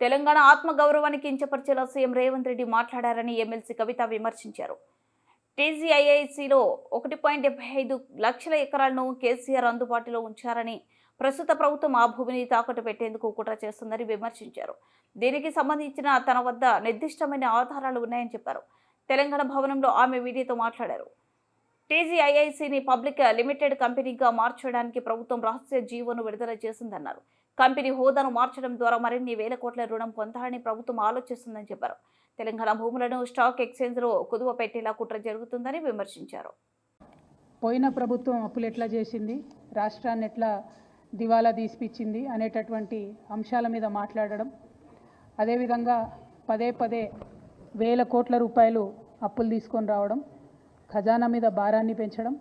తెలంగాణ ఆత్మగౌరవాన్ని కించపరిచేలా సీఎం రేవంత్ రెడ్డి మాట్లాడారని ఎమ్మెల్సీ కవిత విమర్శించారు. టీజీఐఐసిలో ఒకటి పాయింట్ డెబ్బై ఐదు లక్షల ఎకరాలను కేసీఆర్ అందుబాటులో ఉంచారని ప్రస్తుత ప్రభుత్వం ఆ భూమిని తాకట్టు పెట్టేందుకు కుట్ర చేస్తుందని విమర్శించారు. దీనికి సంబంధించిన తన వద్ద నిర్దిష్టమైన ఆధారాలు ఉన్నాయని చెప్పారు. తెలంగాణ భవనంలో ఆమె మీడియాతో మాట్లాడారు. టీజీఐఐసిని పబ్లిక్ లిమిటెడ్ కంపెనీగా మార్చడానికి ప్రభుత్వం రహస్య జీవోను విడుదల చేసిందన్నారు. కంపెనీ హోదాను మార్చడం ద్వారా మరిన్ని వేల కోట్ల రుణం పొందాలని ప్రభుత్వం ఆలోచిస్తుందని చెప్పారు. తెలంగాణ భూములను స్టాక్ ఎక్స్చేంజ్లో కుదువ పెట్టేలా కుట్ర జరుగుతుందని విమర్శించారు. పోయిన ప్రభుత్వం అప్పులు ఎట్లా చేసింది? రాష్ట్రాన్ని ఎట్లా దివాలా తీసిపిచ్చింది అనేటటువంటి అంశాల మీద మాట్లాడడం. అదేవిధంగా పదే పదే వేల కోట్ల రూపాయలు అప్పులు తీసుకొని రావడం ఖజానా మీద భారాన్ని పెంచడం.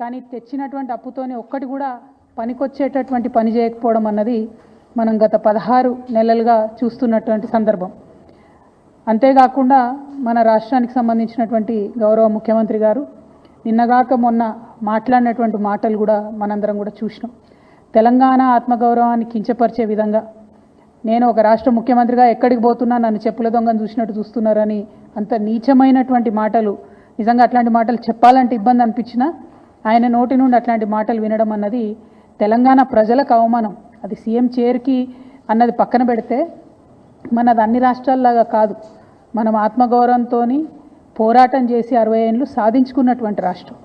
కానీ తెచ్చినటువంటి అప్పుతోనే ఒక్కటి కూడా పనికొచ్చేటటువంటి పని చేయకపోవడం అన్నది మనం గత పదహారు నెలలుగా చూస్తున్నటువంటి సందర్భం. అంతేకాకుండా మన రాష్ట్రానికి సంబంధించినటువంటి గౌరవ ముఖ్యమంత్రి గారు నిన్నగాక మొన్న మాట్లాడినటువంటి మాటలు కూడా మనందరం కూడా చూసినాం. తెలంగాణ ఆత్మగౌరవాన్ని కించపరిచే విధంగా నేను ఒక రాష్ట్ర ముఖ్యమంత్రిగా ఎక్కడికి పోతున్నా నన్ను చెప్పుల దొంగను చూసినట్టు చూస్తున్నారని అంత నీచమైనటువంటి మాటలు నిజంగా అట్లాంటి మాటలు చెప్పాలంటే ఇబ్బంది అనిపించినా ఆయన నోటి నుండి అట్లాంటి మాటలు వినడం అన్నది తెలంగాణ ప్రజలకు అవమానం. అది సీఎం చైర్కి అన్నది పక్కన పెడితే మనది అన్ని రాష్ట్రాల్లాగా కాదు. మనం ఆత్మగౌరవంతో పోరాటం చేసి అరవై ఏళ్ళు సాధించుకున్నటువంటి రాష్ట్రం.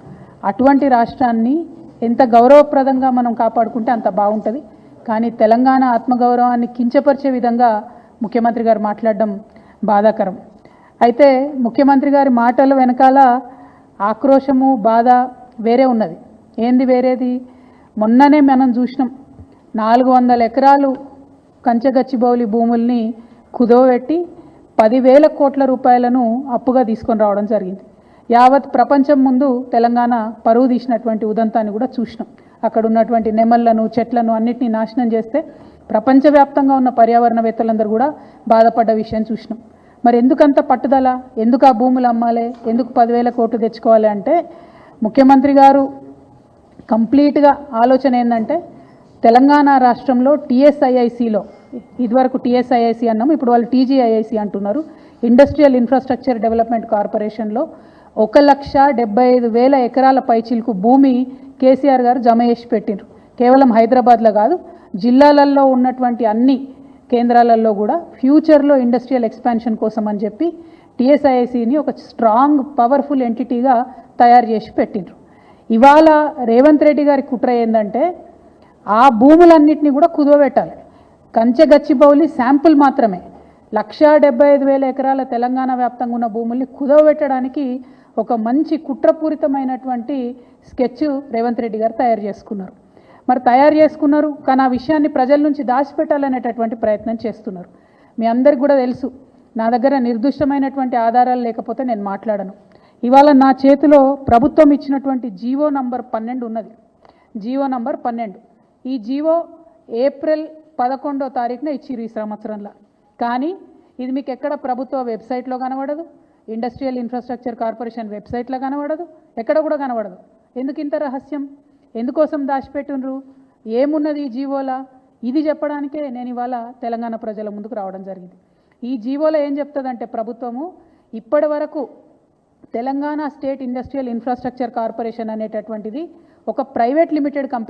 అటువంటి రాష్ట్రాన్ని ఎంత గౌరవప్రదంగా మనం కాపాడుకుంటే అంత బాగుంటుంది. కానీ తెలంగాణ ఆత్మగౌరవాన్ని కించపరిచే విధంగా ముఖ్యమంత్రి గారు మాట్లాడడం బాధాకరం. అయితే ముఖ్యమంత్రి గారి మాటల వెనకాల ఆక్రోశము బాధ వేరే ఉన్నది. ఏంది వేరేది? మొన్ననే మనం చూసినాం. నాలుగు వందల ఎకరాలు కంచగచ్చిబౌలి భూముల్ని కుదవబెట్టి పదివేల కోట్ల రూపాయలను అప్పుగా తీసుకొని రావడం జరిగింది. యావత్ ప్రపంచం ముందు తెలంగాణ పరువు తీసినటువంటి ఉదంతాన్ని కూడా చూసినాం. అక్కడ ఉన్నటువంటి నెమళ్ళను చెట్లను అన్నిటినీ నాశనం చేస్తే ప్రపంచవ్యాప్తంగా ఉన్న పర్యావరణవేత్తలందరూ కూడా బాధపడ్డ విషయం చూసినాం. మరి ఎందుకంత పట్టుదల? ఎందుకు ఆ భూములు అమ్మాలి? ఎందుకు పదివేల కోట్లు తెచ్చుకోవాలి అంటే ముఖ్యమంత్రి గారు కంప్లీట్గా ఆలోచన ఏంటంటే తెలంగాణ రాష్ట్రంలో టీఎస్ఐఐసిలో ఇదివరకు టీఎస్ఐఐసి అన్నాం ఇప్పుడు వాళ్ళు టీజీఐఐసి అంటున్నారు. ఇండస్ట్రియల్ ఇన్ఫ్రాస్ట్రక్చర్ డెవలప్మెంట్ కార్పొరేషన్లో ఒక లక్ష డెబ్బై ఐదు వేల ఎకరాల పైచిలకు భూమి కేసీఆర్ గారు జమ చేసి పెట్టిండ్రు కేవలం హైదరాబాద్లో కాదు జిల్లాలలో ఉన్నటువంటి అన్ని కేంద్రాలలో కూడా ఫ్యూచర్లో ఇండస్ట్రియల్ ఎక్స్పాన్షన్ కోసం అని చెప్పి టీఎస్ఐఐసిని ఒక స్ట్రాంగ్ పవర్ఫుల్ ఎంటిటీగా తయారు చేసి పెట్టిండ్రు ఇవాళ రేవంత్ రెడ్డి గారి కుట్ర ఏంటంటే ఆ భూములన్నింటినీ కూడా కుదవబెట్టాలి. కంచెగచ్చిబౌలి శాంపుల్ మాత్రమే. లక్షా డెబ్బై ఐదు వేల ఎకరాల తెలంగాణ వ్యాప్తంగా ఉన్న భూముల్ని కుదవబెట్టడానికి ఒక మంచి కుట్రపూరితమైనటువంటి స్కెచ్ రేవంత్ రెడ్డి గారు తయారు చేసుకున్నారు. మరి తయారు చేసుకున్నారు కానీ ఆ విషయాన్ని ప్రజల నుంచి దాచిపెట్టాలనేటటువంటి ప్రయత్నం చేస్తున్నారు. మీ అందరికి కూడా తెలుసు నా దగ్గర నిర్దిష్టమైనటువంటి ఆధారాలు లేకపోతే నేను మాట్లాడను. ఇవాళ నా చేతిలో ప్రభుత్వం ఇచ్చినటువంటి జీవో నంబర్ పన్నెండు ఉన్నది. జీవో నంబర్ పన్నెండు. ఈ జీవో ఏప్రిల్ పదకొండో తారీఖున ఇచ్చిరు ఈ సంవత్సరంలో. కానీ ఇది మీకు ఎక్కడ ప్రభుత్వ వెబ్సైట్లో కనబడదు. ఇండస్ట్రియల్ ఇన్ఫ్రాస్ట్రక్చర్ కార్పొరేషన్ వెబ్సైట్లో కనబడదు. ఎక్కడ కూడా కనబడదు. ఎందుకు ఇంత రహస్యం? ఎందుకోసం దాచిపెట్టినరు ఏమున్నది ఈ జీవోలా? ఇది చెప్పడానికే నేను ఇవాళ తెలంగాణ ప్రజల ముందుకు రావడం జరిగింది. ఈ జీవోలో ఏం చెప్తుందంటే ప్రభుత్వము ఇప్పటి వరకు Telangana state industrial infrastructure corporation అనేటటువంటిది ఒక ప్రైవేట్ లిమిటెడ్ కంపెనీ